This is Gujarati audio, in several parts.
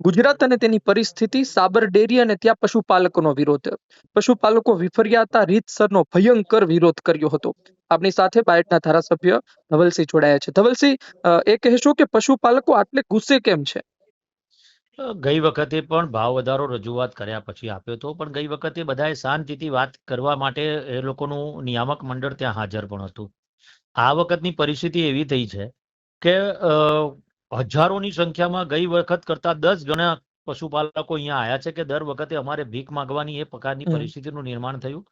ગુજરાત અને તેની પરિસ્થિતિ સાબર ડેરી અને ત્યાં પશુપાલકોનો વિરોધ. પશુપાલકો વિફર્યાતા રીતસરનો ભયંકર વિરોધ કર્યો હતો. આપણી સાથે બાયટના ધારાસભ્ય ધવલસિંહ જોડાયા છે. ધવલસિંહ એ કહેશો કે પશુપાલકો આટલે ગુસ્સે કેમ છે? ગઈ વખતે પણ ભાવ વધારો રજૂઆત કર્યા પછી આપ્યો હતો પણ ગઈ વખતે બધાએ શાંતિથી વાત કરવા માટે એ લોકોનું નિયામક મંડળ ત્યાં હાજર પણ હતું. આ વખતની પરિસ્થિતિ એવી થઈ છે કે હજારોની સંખ્યામાં ગઈ વખત કરતા દસ ગણા પશુપાલકો અહીંયા આવ્યા છે કે દર વખતે અમારે ભીખ માંગવાની એ પ્રકારની પરિસ્થિતિનું નિર્માણ થયું.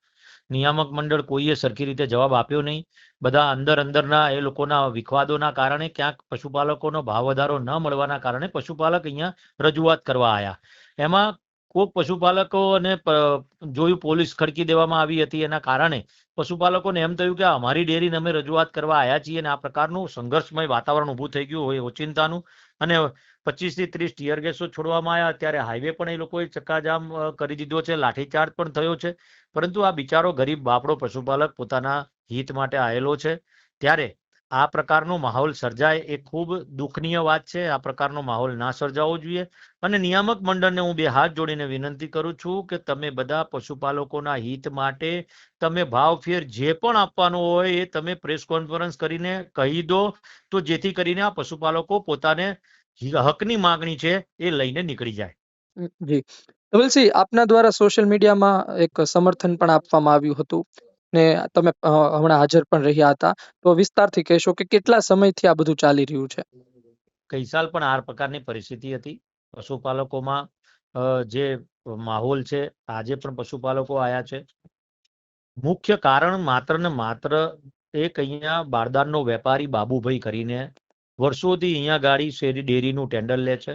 નિયામક મંડળ કોઈએ સરખી રીતે જવાબ આપ્યો નહીં. બધા અંદર અંદરના એ લોકોના વિખવાદોના કારણે ક્યાંક પશુપાલકોનો ભાવ વધારો ન મળવાના કારણે પશુપાલક અહીંયા રજૂઆત કરવા આવ્યા એમાં કોક પશુપાલકોને જોયું પોલીસ ખડકી દેવામાં આવી હતી એના કારણે પશુપાલકોને એમ થયું કે અમારી ડેરીને અમે રજૂઆત કરવા આવ્યા છીએ અને આ પ્રકારનું સંઘર્ષમય વાતાવરણ ઊભું થઈ ગયું હોય ઓચિંતાનું અને પચીસથી ત્રીસ ટીયર ગેસો છોડવામાં આવ્યા ત્યારે હાઈવે પણ એ લોકોએ ચક્કાજામ કરી દીધો છે. લાઠીચાર્જ પણ થયો છે. પરંતુ આ બિચારો ગરીબ બાપડો પશુપાલક પોતાના હિત માટે આવેલો છે. ત્યારે આ પ્રકારનો માહોલ સર્જાય એ ખૂબ દુઃખનીય વાત છે. આ પ્રકારનો માહોલ ના સર્જાવો જોઈએ. અને નિયામક મંડળને હું બે હાથ જોડીને વિનંતી કરું છું કે તમે બધા પશુપાલકોના હિત માટે તમે ભાવફેર જે પણ આપવાનો હોય એ તમે પ્રેસ કોન્ફરન્સ કરીને કહી દો. તો જેથી કરીને આ પશુપાલકો પોતાને હકની માગણી છે એ લઈને નીકળી જાય. જી. આપના દ્વારા સોશિયલ મીડિયામાં એક સમર્થન પણ આપવામાં આવ્યું હતું. ને તમે હમણાં હાજર પણ રહ્યા હતા. તો વિસ્તારથી કહેશો કે કેટલા સમયથી આ બધું ચાલી રહ્યું છે? ગઈ સાલ પણ આ પ્રકારની પરિસ્થિતિ હતી. પશુપાલકોમાં જે માહોલ છે આજે પણ પશુપાલકો આવ્યા છે. મુખ્ય કારણ માત્ર ને માત્ર એક અહીંયા બારદાનનો વેપારી બાબુભાઈ કરીને વર્ષોથી અહીંયા ગાડી શેરી ડેરીનું ટેન્ડર લે છે.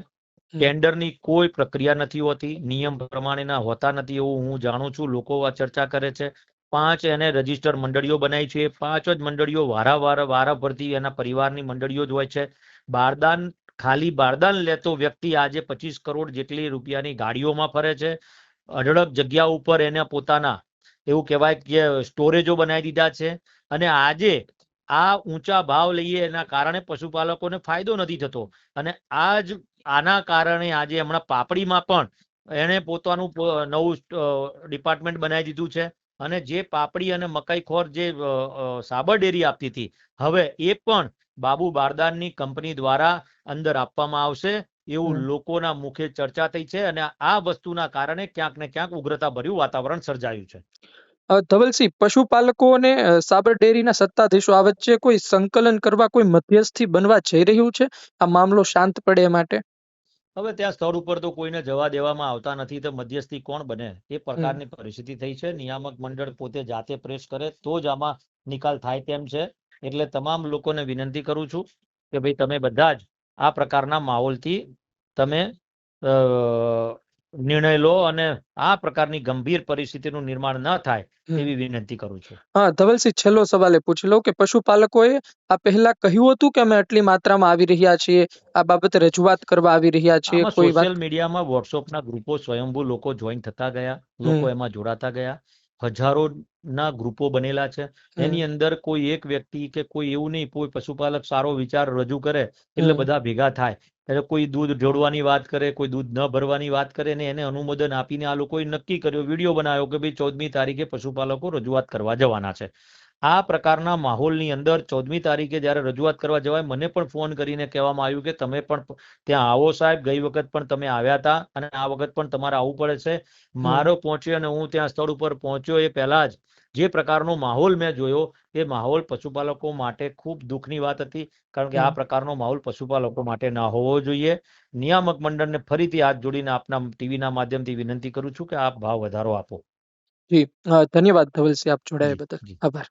ટેન્ડરની કોઈ પ્રક્રિયા નથી હોતી. નિયમ પ્રમાણેના હોતા નથી એવું હું જાણું છું. લોકો આ ચર્ચા કરે છે. પાંચ એને રજિસ્ટર મંડળીઓ બનાવી છે. પાંચ જ મંડળીઓ વારાવાર વારા એના પરિવારની મંડળીઓ જ હોય છે. બારદાન, ખાલી બારદાન લેતો વ્યક્તિ આજે પચીસ કરોડ જેટલી રૂપિયાની ગાડીઓમાં ફરે છે. અઢળક જગ્યા ઉપર એને પોતાના, એવું કહેવાય કે સ્ટોરેજો બનાવી દીધા છે. અને આજે આ ઊંચા ભાવ લઈએ એના કારણે પશુપાલકોને ફાયદો નથી થતો. અને આ જ આના કારણે આજે હમણાં પાપડીમાં પણ એણે પોતાનું નવું ડિપાર્ટમેન્ટ બનાવી દીધું છે. અને જે પાપડી અને મકાઈ ખોર જે સાબર ડેરી આપતી હતી હવે એ પણ બાબુ બારદાનની કંપની દ્વારા અંદર આપવામાં આવશે એવું લોકોના મુખે ચર્ચા થઈ છે અને આ વસ્તુના કારણે ક્યાંક ને ક્યાંક ઉગ્રતા ભર્યું વાતાવરણ સર્જાયું છે. ધવલસિંહ પશુપાલકો અને સાબર ડેરીના સત્તાધીશો આ વચ્ચે કોઈ સંકલન કરવા કોઈ મધ્યસ્થી બનવા જઈ રહ્યું છે? આ મામલો શાંત પડે એ માટે. હવે ત્યાં સ્થળ ઉપર તો કોઈને જવા દેવામાં આવતા નથી તો મધ્યસ્થી કોણ બને? એ પ્રકારની પરિસ્થિતિ થઈ છે. નિયામક મંડળ પોતે જાતે પ્રેસ કરે તો જ આમાં નિકાલ થાય તેમ છે. એટલે તમામ લોકોને વિનંતી કરું છું કે ભાઈ તમે બધા જ આ પ્રકારના માહોલથી તમે નિર્ણય લો અને આ પ્રકારની ગંભીર પરિસ્થિતિનું નિર્માણ ન થાય એવી વિનંતી કરું છું. હા ધવલસિંહ છેલ્લો સવાલ એ પૂછી લઉં કે પશુપાલકોએ આ પહેલા કહ્યું હતું કે અમે આટલી માત્રામાં આવી રહ્યા છીએ આ બાબતે રજૂઆત કરવા આવી રહ્યા છીએ? કોઈ સોશિયલ મીડિયામાં વોટ્સઅપના ગ્રુપો સ્વયંભૂ લોકો જોઈન થતા ગયા લોકો એમાં જોડાતા ગયા હજારો ના ગ્રુપો બનેલા છે. એની અંદર કોઈ એક વ્યક્તિ કે કોઈ એવું નહીં કોઈ પશુપાલક સારો વિચાર રજૂ કરે એટલે બધા ભેગા થાય. એટલે કોઈ દૂધ જોડવાની વાત કરે, કોઈ દૂધ ન ભરવાની વાત કરે ને એને અનુમોદન આપીને આ લોકોએ નક્કી કર્યો, વીડિયો બનાવ્યો કે ભાઈ ચૌદમી તારીખે પશુપાલકો રજૂઆત કરવા જવાના છે. આ પ્રકારના માહોલની અંદર ચૌદમી તારીખે જ્યારે રજૂઆત કરવા જવાય મને પણ ફોન કરીને કહેવામાં આવ્યું કે તમે પણ ત્યાં આવો સાહેબ ગઈ વખત પણ તમે આવ્યા હતા અને આ વખત પણ તમારે આવવું પડે છે. મારો પહોંચ્યો અને હું ત્યાં સ્થળ ઉપર પહોંચ્યો એ પહેલા જ. જે પ્રકારનો માહોલ મેં જોયો એ માહોલ પશુપાલકો માટે ખૂબ દુઃખની વાત હતી કારણ કે આ પ્રકારનો માહોલ પશુપાલકો માટે ના હોવો જોઈએ. નિયામક મંડળને ફરીથી હાથ જોડીને આપના ટીવીના માધ્યમથી વિનંતી કરું છું કે આપ ભાવ વધારો આપો. જી ધન્યવાદ ધવલસિંહ આપ જોડાયા બદલ. આભાર.